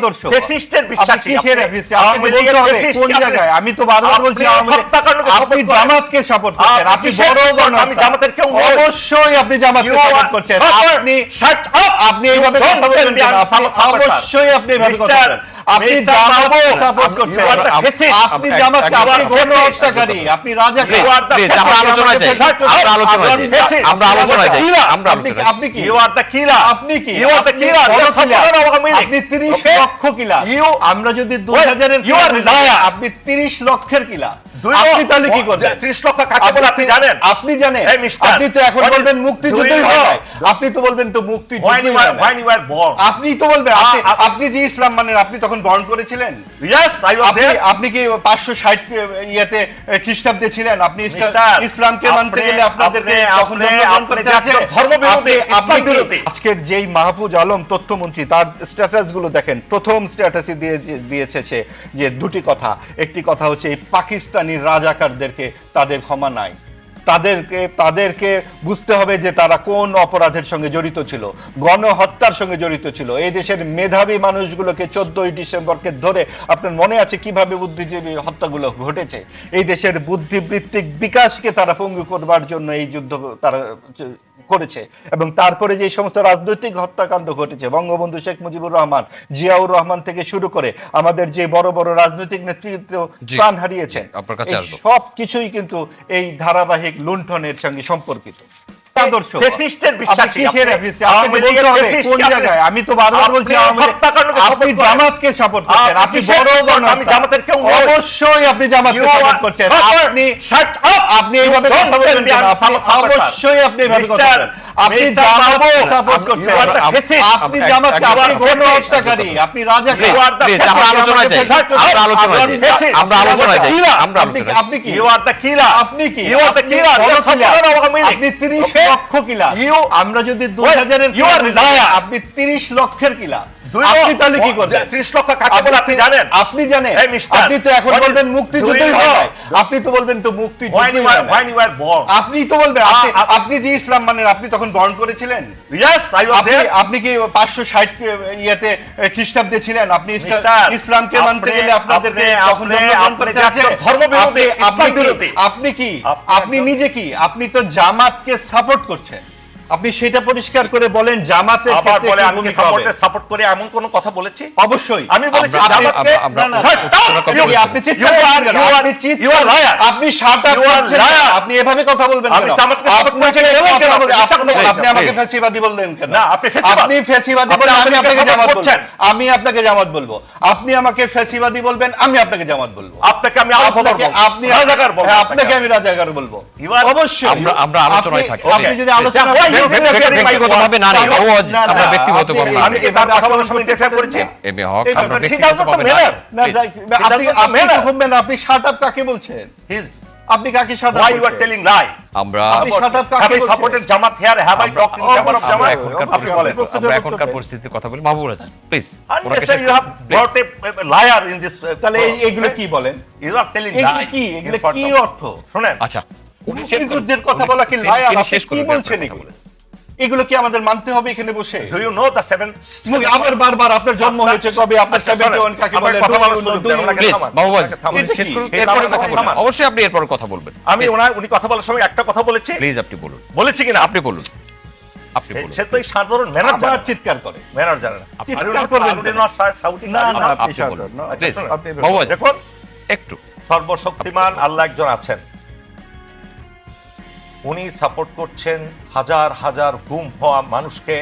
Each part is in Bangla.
দর্শক ফেসিস্টের বিশ্বাসী আপনি কিসের আপনি ফেসিস্ট? আপনাকে আওয়ামী বলতে হবে কোন জায়গায় আমি তো বারবার বলছি আপনি আওয়ামী লীগ- হত্যাকাণ্ডকে আপনি support করেন। জামাতকে সাপোর্ট করছেন আপনি আপনি বড় support? আমি জামাতের কেউ অবশ্যই আপনি জামাতকে সাপোর্ট করছেন আপনি এইভাবে কথা বলবেন. অবশ্যই আপনি কথা বলবেন আপনি. সাপোর্ট আপনি- করছেন. আপনি আপনি গণহত্যাকারী. আমরা আলোচনায় যাই। আমরা আলোচনায় যাই। আমরা আলোচনায় যাই। আমরা আপনি কি You are the killer. আপনি কি You are the আপনি killer. বড় You are killer। supporter of Aওয়ামী League. আপনি 30 লক্ষ কিলা You- আমরা যদি দুই Wait, হাজারের you are liar. আপনি 30 লক্ষের কিলা আপনি তাহলে কি করবেন? 30 লক্ষ কাকে বলে আপনি জানেন? আপনি জানেন। আপনি তো এখন বলবেন মুক্তিযুদ্ধই হয়। আপনি তো বলবেন তো মুক্তি When when you were born. আপনি তো বলবেন আপনি আ- আ- আপনি যে ইসলাম মানেন আপনি তখন বরণ করেছিলেন? আপনি আপনি কি পাঁচশো ষাট ইয়েতে খ্রিস্টাব্দে ছিলেন? আপনি ইসলামকে মানতে গেলে আপনাদেরকে আপনি- তখন জন্মগ্রহণ করতে যে হচ্ছে। একজন ধর্মবিরোধী, আপনি- আপনি ইসলাম বিরোধী। আজকের যেই মাহফুজ আলম তথ্যমন্ত্রী তার স্ট্যাটাসগুলো দেখেন। প্রথম দিয়ে দিয়েছে সে যে দুটি কথা। একটি কথা হচ্ছে এই পাকিস্তানি রাজাকারদেরকে তাদের ক্ষমা নাই। তাদেরকে তাদেরকে বুঝতে হবে যে তারা কোন অপরাধের সঙ্গে জড়িত ছিল, গণহত্যার সঙ্গে জড়িত ছিল। এই দেশের মেধাবী মানুষগুলোকে চোদ্দই ডিসেম্বরকে ধরে আপনার মনে আছে কীভাবে বুদ্ধিজীবী হত্যাগুলো ঘটেছে? এই দেশের বুদ্ধিবৃত্তিক বিকাশকে তারা পঙ্গু করবার জন্য এই যুদ্ধ তারা করেছে এবং তারপরে যে সমস্ত রাজনৈতিক হত্যাকাণ্ড ঘটেছে বঙ্গবন্ধু শেখ মুজিবুর রহমান জিয়াউর রহমান থেকে শুরু করে আমাদের যে বড় বড় রাজনৈতিক নেতৃত্ব। প্রাণ হারিয়েছেন। সব কিছুই কিন্তু এই ধারাবাহিক লুণ্ঠনের সঙ্গে সম্পর্কিত দর্শক বিশ্বাসী কোন জায়গায় আমি তো বারবার বলছি আপনি। জামাতকে সাপোর্ট করছেন আপনি বড় আমি জামাতের কেউ অবশ্যই আপনি জামাতকে সাপোর্ট করছেন আপনি Shut up! আপনি এইভাবে কথা বলবেন. অবশ্যই আপনি এভাবে কথা Mr. আপনি জামাতকে সাপোর্ট করছেন. আপনি জামাতকে আপনি গণহত্যাকারী আপনি আমরা আলোচনায় যাই। আমরা আলোচনায় যাই। আমরা আলোচনায় যাই। আমরা আপনি কি You are the killer. আপনি কি You are the আপনি killer. বড় You are killer। supporter of Aওয়ামী League. আপনি 30 লক্ষ কিলা You- আমরা যদি 2000 Wait, হাজারের you are liar. আপনি 30 লক্ষের কিলা আপনি তাহলে কি করবেন? 30 লক্ষ কাকে বলে আপনি জানেন? আপনি জানেন। আপনি তো এখন বলবেন মুক্তিযুদ্ধই দুই হয় আপনি তো বলবেন তো মুক্তি When you when you were born. আপনি তো বলবেন আপনি আ- আ- আপনি যে ইসলাম মানেন আপনি তখন বরণ করেছিলেন? আপনি আপনি কি পাঁচশো ষাট ইয়েতে খ্রিস্টাব্দে ছিলেন? আপনি ইসলামকে মানতে গেলে আপনাদেরকে আপনি- তখন আপনি- করতে কি- বিরোধী। আপনি কি আপনি আপনি নিজে কি আপনি তো জামাতকে সাপোর্ট করছেন। আপনি সেটা পরিষ্কার করে বলেন জামাতের আবার বলে আমি সাপোর্টে সাপোর্ট করে এমন কোন কথা বলেছি অবশ্যই আমি বলেছি জামাতকে। আপনি আপনি. আপনি এভাবে কথা বলবেন আমি জামাতকে আপনাকে করছি, আপনি আমাকে. ফ্যাসিবাদী বললেন কেন? না, আপনি ফ্যাসিবাদ। আপনি ফ্যাসিবাদী বলেন, আমি আপনাকে জামাত বলব। আমি আপনাকে জামাত বলব আপনি আমাকে ফ্যাসিবাদী বলবেন আমি আপনাকে জামাত বলব আপনাকে আমি। আপনি রাজাকার বলব হ্যাঁ, আপনাকে। আমি রাজাকার বলব অবশ্যই আমরা- আলোচনায় থাকি। আপনি যদি আলোচনা ব্যক্তিগতভাবে না। আমি এভাবে কথা বলার সময় করেছি? হক আপনি আপনি শাট আপ কাকে বলছেন আপনি কাকে শাট আপ? আমরা আপনি কাকে জামাত জামাত? আপনি বলেন। আমরা এখনকার পরিস্থিতির বলি মাহবুব রাজ প্লিজ uh, তাহলে এগুলো কি বলেন are telling এগুলো কি এগুলো কি অর্থ শোনেন, আচ্ছা উনি শেষ কথা বলা কি তিনি- লায়ার আপনি শেষ কি বলছেন এগুলো এগুলো কি আমাদের মানতে হবে এখানে বসে? Do you know the seven- মুখ- আবার বারবার আপনার জন্ম আচ্ছা, হয়েছে কবে আপনার আচ্ছা, সেভেন্টি ওয়ান শোনেন, কাকে বলে কথা বলার সুযোগ দেন, ওনাকে থামান, শেষ করুন এরপরে কথা বলবেন। অবশ্যই আপনি এরপর কথা বলবেন। আমি ওনার উনি কথা বলার সময় একটা কথা বলেছি। প্লিজ আপনি বলুন। বলেছি কিনা? আপনি বলুন। আপনি সে- বলুন। সে তো এই সাধারণ ম্যানার চিৎকার করে। ম্যানার জানে না? না না। আপনি আপনি শাট বলুন। আপনি দেখুন একটু। সর্বশক্তিমান আল্লাহ একজন আছেন। উনি সাপোর্ট করছেন হাজার হাজার গুম হওয়া মানুষকে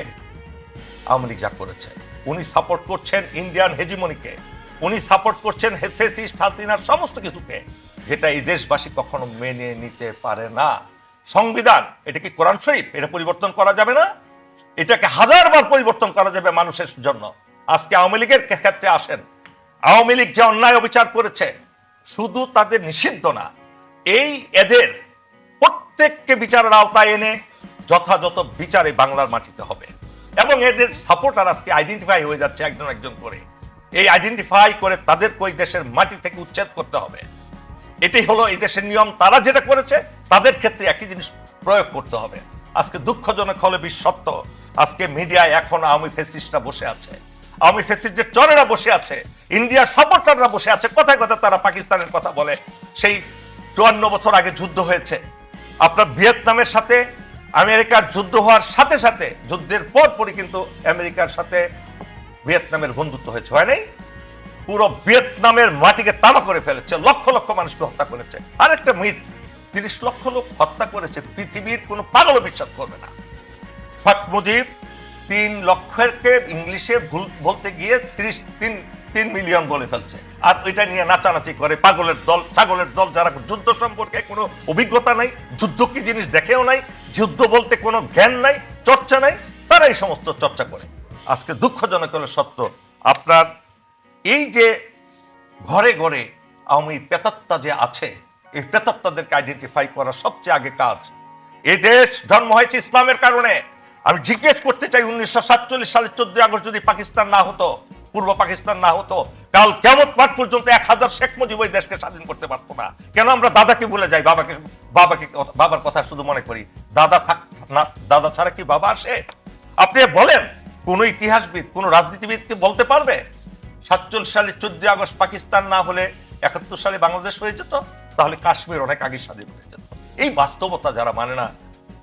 আওয়ামী যা করেছে। উনি সাপোর্ট করছেন ইন্ডিয়ান হেজিমনিকে উনি সাপোর্ট করছেন হেসেসিস্ট হাসিনার সমস্ত কিছুকে। যেটা এই দেশবাসী কখনো মেনে নিতে পারে না। সংবিধান, এটা কি কোরআন শরীফ? এটা পরিবর্তন করা যাবে না? এটাকে হাজারবার পরিবর্তন করা যাবে মানুষের জন্য। আজকে আওয়ামী লীগের ক্ষেত্রে আসেন। আওয়ামী লীগ যে অন্যায় অবিচার করেছে, শুধু তাদের নিষিদ্ধ না, এই এদের প্রত্যেককে বিচারের আওতায় এনে যথাযথ বিচারে বাংলার মাটিতে হবে। এবং এদের সাপোর্টার আজকে আইডেন্টিফাই হয়ে যাচ্ছে একজন একজন করে। এই আইডেন্টিফাই করে তাদেরকে ওই দেশের মাটি থেকে উচ্ছেদ করতে হবে। এটাই হলো এই দেশের নিয়ম। তারা যেটা করেছে, তাদের ক্ষেত্রে একই জিনিস প্রয়োগ করতে হবে। আজকে দুঃখজনক হলে বিশ্বত্ব। আজকে মিডিয়ায় এখন আওয়ামী ফেসিস্টরা বসে আছে। আওয়ামী ফেসিডের চরেরা বসে আছে। ইন্ডিয়ার সাপোর্টাররা বসে আছে। কথায় কথা তারা পাকিস্তানের কথা বলে। সেই চুয়ান্ন বছর আগে যুদ্ধ হয়েছে। আপনার ভিয়েতনামের সাথে, আমেরিকার যুদ্ধ হওয়ার সাথে সাথে, যুদ্ধের পর পরই কিন্তু আমেরিকার সাথে ভিয়েতনামের বন্ধুত্ব হয়েছে, হয় নাই? পুরো ভিয়েতনামের মাটিকে তামা করে ফেলেছে, লক্ষ লক্ষ মানুষকে হত্যা করেছে। আরেকটা মিথ, তিরিশ লক্ষ লোক হত্যা করেছে, পৃথিবীর কোনো পাগলও বিশ্বাস করবে না। ফাট মুজিব তিন লক্ষকে ইংলিশে ভুল বলতে গিয়ে ত্রিশ, তিন তিন মিলিয়ন বলে ফেলছে। আর ওইটা নিয়ে নাচানাচি করে পাগলের দল, ছাগলের দল যারা যুদ্ধ সম্পর্কে কোনো অভিজ্ঞতা নাই, যুদ্ধ কি জিনিস দেখেও নাই, যুদ্ধ বলতে কোনো জ্ঞান নাই, চর্চা নাই, তারা এই সমস্ত চর্চা করে। আজকে দুঃখজনক হলে সত্য, আপনার এই যে ঘরে ঘরে আওয়ামী পেতাত্তা যে আছে, এই পেতাত্তাদেরকে আইডেন্টিফাই করা সবচেয়ে আগে কাজ, এই দেশ জন্ম হয়েছে ইসলামের কারণে। আমি জিজ্ঞেস করতে চাই, উনিশশো সাতচল্লিশ সালের চোদ্দ আগস্ট যদি পাকিস্তান না হতো পূর্ব পাকিস্তান না হতো, কাল কেমন মাঠ পর্যন্ত এক হাজার শেখ মুজিব ওই দেশকে স্বাধীন করতে পারতো না। কেন আমরা দাদাকে ভুলে যাই? বাবাকে বাবাকে বাবার কথা শুধু মনে করি। দাদা থাক, না, দাদা ছাড়া কি বাবা আসে? আপনি বলেন, কোন ইতিহাসবিদ, কোন রাজনীতিবিদকে বলতে পারবে? সাতচল্লিশ সালে চোদ্দ আগস্ট পাকিস্তান না হলে একাত্তর সালে বাংলাদেশ হয়ে যেত, তাহলে কাশ্মীর অনেক আগে স্বাধীন হয়ে যেত। এই বাস্তবতা যারা মানে না,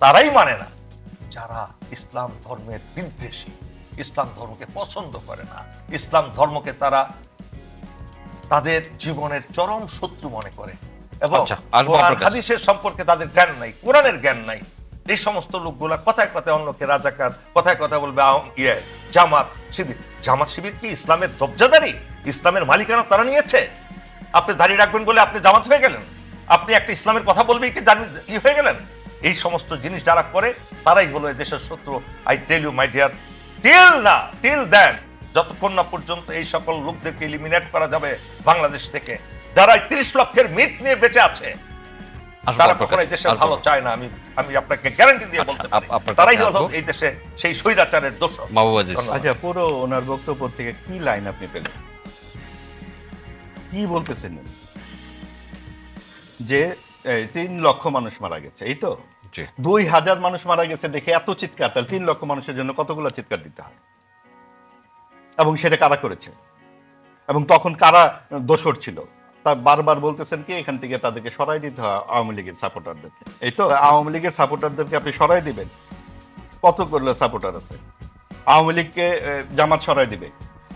তারাই মানে না। যারা ইসলাম ধর্মের বিদ্বেষী ইসলাম ধর্মকে পছন্দ করে না। ইসলাম ধর্মকে তারা তাদের জীবনের চরম শত্রু মনে করে। এবং আচ্ছা। হাদিসের সম্পর্কে তাদের জ্ঞান নাই কোরআনের জ্ঞান নাই। এই সমস্ত লোকগুলা কথায় কথায় অন্যকে রাজাকার কথায় কথা বলবে ইয়ে জামাত শিবির জামাত শিবির কি ইসলামের দবজাদারি ইসলামের মালিকানা তারা নিয়েছে। আপনি দাঁড়িয়ে রাখবেন বলে আপনি জামাত হয়ে গেলেন। আপনি একটা ইসলামের কথা বলবেই কি ই হয়ে গেলেন? এই সমস্ত জিনিস যারা করে তারাই হলো এই দেশের শত্রু। I tell you my dear till না টিল দেন যতক্ষণ না পর্যন্ত এই সকল লোকদেরকে এলিমিনেট করা যাবে বাংলাদেশ থেকে যারা তিরিশ লক্ষের মিট নিয়ে বেঁচে আছে তারা কখনো দেশে ভালো চায় না আমি আমি আপনাকে গ্যারান্টি দিয়ে আচ্ছা, বলতে পারি। তারাই হলো এই দেশে সেই স্বৈরাচারের দোষ আচ্ছা পুরো ওনার বক্তব্য থেকে কি লাইন আপনি পেলেন? কি বলতেছেন? যে তিন লক্ষ মানুষ মারা গেছে এই তো? দুই হাজার মানুষ মারা গেছে দেখে এত চিৎকার, তাহলে তিন লক্ষ মানুষের জন্য কতগুলো চিৎকার দিতে হয়? এবং সেটা কারা করেছে? এবং তখন কারা দোষর ছিল? তা বারবার বলতেছেন কি, এখান থেকে তাদেরকে সরাই দিতে হয় আওয়ামী লীগের সাপোর্টারদেরকে। এই তো, আওয়ামী লীগের সাপোর্টারদেরকে আপনি সরাই দিবেন। কত করলে সাপোর্টার আছে? আওয়ামী লীগকে জামাত সরাই দিবে।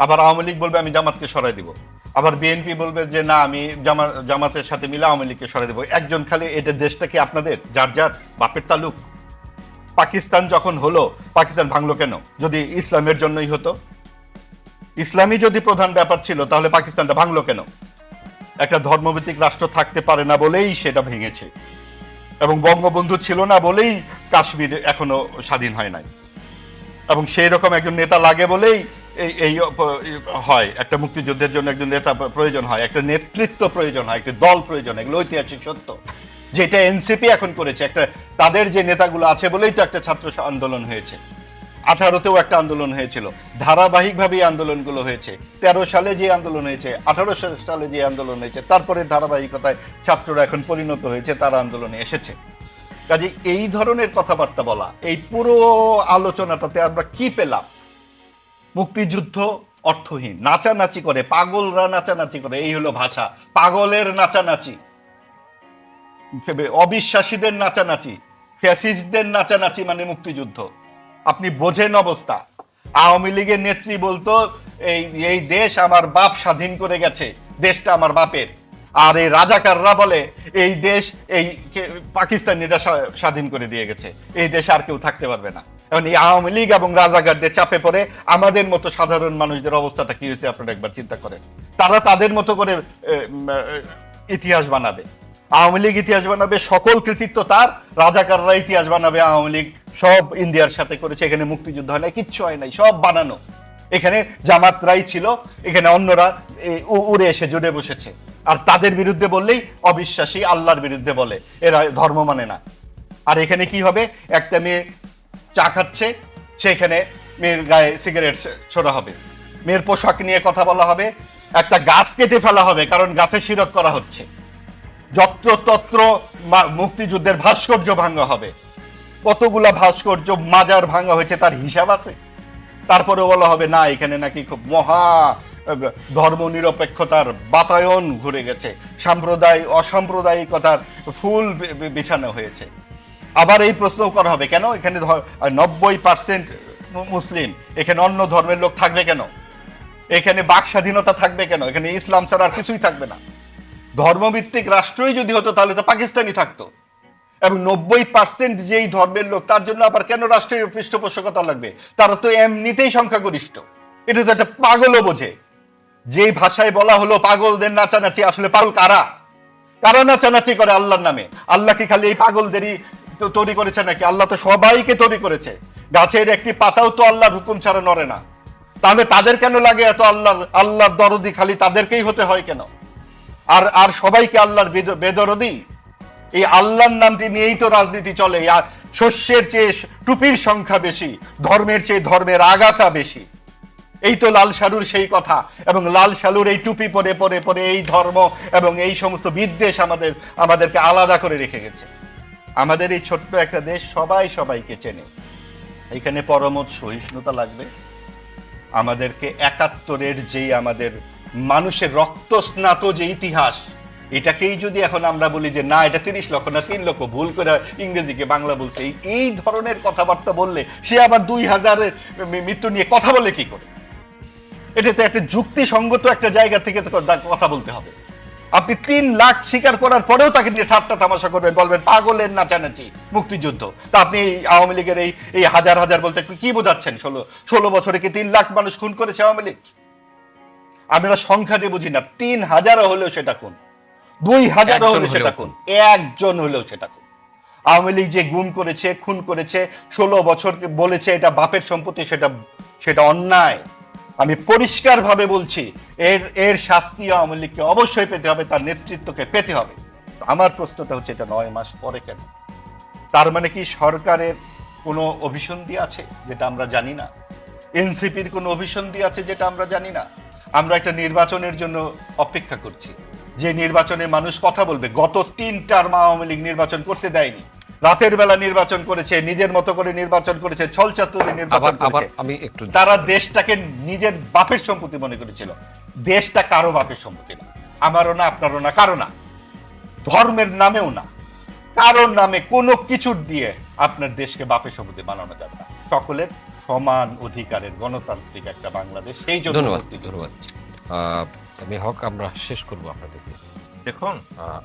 আবার আওয়ামী লীগ বলবে, আমি জামাতকে সরাই দিব। আবার বিএনপি বলবে যে, না, আমি জামা, জামাতের সাথে মিলে আওয়ামী লীগকে সরে দেবো। একজন খালি, এটা দেশটা কি আপনাদের? যার যার, বাপের তালুক? পাকিস্তান যখন হলো, পাকিস্তান ভাঙলো কেন? যদি ইসলামের জন্যই হতো। ইসলামই যদি প্রধান ব্যাপার ছিল, তাহলে পাকিস্তানটা ভাঙলো কেন? একটা ধর্মভিত্তিক রাষ্ট্র থাকতে পারে না বলেই সেটা ভেঙেছে। এবং বঙ্গবন্ধু ছিল না বলেই কাশ্মীর এখনও স্বাধীন হয় নাই। এবং সেই রকম একজন নেতা লাগে বলেই এই এই হয়, একটা মুক্তিযুদ্ধের জন্য একজন নেতা প্রয়োজন হয়, একটা নেতৃত্ব প্রয়োজন হয়, একটা দল প্রয়োজন, এগুলো ঐতিহাসিক সত্য। যেটা এনসিপি এখন করেছে, একটা, তাদের যে নেতাগুলো আছে বলেই তো একটা ছাত্র আন্দোলন হয়েছে। আঠারোতেও একটা আন্দোলন হয়েছিল, ধারাবাহিকভাবে আন্দোলনগুলো হয়েছে। তেরো সালে যে আন্দোলন হয়েছে, আঠারো সালে যে আন্দোলন হয়েছে, তারপরে ধারাবাহিকতায় ছাত্ররা এখন পরিণত হয়েছে, তারা আন্দোলনে এসেছে। কাজে এই ধরনের কথাবার্তা বলা, এই পুরো আলোচনাটাতে আমরা কি পেলাম? মুক্তিযুদ্ধ অর্থহীন, নাচানাচি করে, পাগলরা নাচানাচি করে, এই হলো ভাষা। পাগলের নাচানাচি। অবিশ্বাসীদের নাচানাচি, ফ্যাসিস্টদের নাচানাচি মানে মুক্তিযুদ্ধ। আপনি বোঝেন অবস্থা। আওয়ামী লীগের নেত্রী বলতো, এই এই দেশ আমার বাপ স্বাধীন করে গেছে, দেশটা আমার বাপের। আর এই রাজাকাররা বলে, এই দেশ, এই পাকিস্তানিরা স্বাধীন করে দিয়ে গেছে। এই দেশে আর কেউ থাকতে পারবে না। এখন এই আওয়ামী লীগ এবং রাজাকারদের চাপে পড়ে আমাদের মতো সাধারণ মানুষদের অবস্থাটা কি হয়েছে আপনারা একবার চিন্তা করেন। তারা তাদের মতো করে ইতিহাস বানাবে। আওয়ামী লীগ ইতিহাস বানাবে, সকল কৃতিত্ব তার, রাজাকাররা ইতিহাস বানাবে, আওয়ামী লীগ সব ইন্ডিয়ার সাথে করেছে, এখানে মুক্তিযুদ্ধ হয় নাই, কিচ্ছু হয় নাই, সব বানানো। এখানে জামাতরাই ছিল, এখানে অন্যরা উড়ে এসে জুড়ে বসেছে। আর তাদের বিরুদ্ধে বললেই অবিশ্বাসী আল্লাহর বিরুদ্ধে বলে, এরা ধর্ম মানে না। আর এখানে কি হবে? একটা মেয়ে চা খাচ্ছে, সেখানে মেয়ের গায়ে সিগারেট ছোড়া হবে। মেয়ের পোশাক নিয়ে কথা বলা হবে, একটা গাছ কেটে ফেলা হবে, কারণ গাছে শিরক করা হচ্ছে। যত্র তত্র মুক্তিযুদ্ধের ভাস্কর্য ভাঙা হবে। কতগুলা ভাস্কর্য মাজার ভাঙা হয়েছে তার হিসাব আছে? তারপরে বলা হবে, না, এখানে নাকি খুব মহা ধর্ম নিরপেক্ষতার বাতায়ন ঘুরে গেছে। সাম্প্রদায় অসাম্প্রদায়িকতার ফুল বিছানো হয়েছে। আবার এই প্রশ্ন করা হবে, কেন? এখানে নব্বই পার্সেন্ট মুসলিম, এখানে অন্য ধর্মের লোক থাকবে কেন? এখানে বাক স্বাধীনতা থাকবে কেন? এখানে ইসলাম ছাড়া আর কিছুই থাকবে না। ধর্মভিত্তিক রাষ্ট্রই যদি হতো, তাহলে তো পাকিস্তানি থাকতো। এবং নব্বই পার্সেন্ট যেই ধর্মের লোক, তার জন্য আবার কেন রাষ্ট্রের পৃষ্ঠপোষকতা লাগবে? তারা তো এমনিতেই সংখ্যাগরিষ্ঠ। এটা তো একটা পাগলও বোঝে। যেই ভাষায় বলা হলো, পাগলদের নাচানাচি, আসলে পাগল কারা? কারা নাচানাচি করে আল্লাহর নামে? আল্লাহ কি খালি এই পাগলদেরই তৈরি করেছে নাকি? আল্লাহ তো সবাইকে তৈরি করেছে। গাছের একটি পাতাও তো আল্লাহর হুকুম ছাড়া নড়ে না। তাহলে তাদের কেন লাগে এত আল্লাহর আল্লাহর দরদি খালি তাদেরকেই হতে হয় কেন? আর আর সবাইকে আল্লাহর বেদরদি? এই আল্লাহর নামটি নিয়েই তো রাজনীতি চলে। আর শস্যের চেয়ে টুপির সংখ্যা বেশি, ধর্মের চেয়ে ধর্মের আগাছা বেশি। এই তো লাল সালুর সেই কথা। এবং লাল সালুর এই টুপি পরে পরে পরে এই ধর্ম এবং এই সমস্ত বিদ্বেষ আমাদের, আমাদেরকে আলাদা করে রেখে গেছে। আমাদের এই ছোট্ট একটা দেশ সবাই সবাইকে চেনে। এখানে পরমত সহিষ্ণুতা লাগবে। আমাদেরকে একাত্তরের যেই আমাদের মানুষের রক্তস্নাত যে ইতিহাস, এটাকেই যদি এখন আমরা বলি যে, না, এটা তিরিশ লক্ষ না, তিন লক্ষ, ভুল করে ইংরেজিকে বাংলা বলছে। এই- ধরনের কথাবার্তা বললে সে আবার দুই হাজারের মৃত্যু নিয়ে কথা বলে কি করে? এটা তো একটা যুক্তিসঙ্গত একটা জায়গা থেকে কথা বলতে হবে। আপনি তিন লাখ স্বীকার করার পরেও তাকে নিয়ে ঠাট্টা তামাশা করবেন বলবেন পাগলের নাচানাচি মুক্তিযুদ্ধ। তা আপনি এই আওয়ামী লীগের এই এই হাজার হাজার বলতে কি বোঝাচ্ছেন? ষোলো ষোলো বছরে কি তিন লাখ মানুষ খুন করেছে আওয়ামী লীগ? আমরা সংখ্যা দিয়ে বুঝি না তিন হাজারও হলেও সেটা খুন দুই হাজারও একজন হলেও সেটা খুন একজন হলেও সেটা খুন। আওয়ামী লীগ যে গুম করেছে খুন করেছে ষোলো বছর বলেছে এটা বাপের সম্পত্তি সেটা সেটা অন্যায়। আমি পরিষ্কারভাবে বলছি, এর এর শাস্তি আওয়ামী লীগকে অবশ্যই পেতে হবে, তার নেতৃত্বকে পেতে হবে। আমার প্রশ্নটা হচ্ছে এটা নয় মাস পরে কেন? তার মানে কি সরকারের কোনো অভিসন্ধি আছে যেটা আমরা জানি না? এনসিপির কোনো অভিসন্ধি আছে যেটা আমরা জানি না? আমরা একটা নির্বাচনের জন্য অপেক্ষা করছি। যে নির্বাচনে মানুষ কথা বলবে, গত তিন টার্ম আওয়ামী লীগ নির্বাচন করতে দেয়নি। রাতের বেলা নির্বাচন করেছে নিজের মতো করে নির্বাচন করেছে ছলচাতুরি নির্বাচন করেছে। আমি একটু তারা দেশটাকে নিজের বাপের সম্পত্তি মনে করেছিল। দেশটা কারও বাপের সম্পত্তি না। আমারও না আপনারও না কারও না। ধর্মের নামেও না। কারোর নামে কোনো কিছুর দিয়ে আপনার দেশকে বাপের সম্পত্তি বানানো যাবে না। সকলের সমান অধিকারের গণতান্ত্রিক একটা বাংলাদেশ সেই জন্য ধন্যবাদ। ধন্যবাদ। আমি হক আমরা শেষ করব আপনাদেরকে। দেখুন আহ,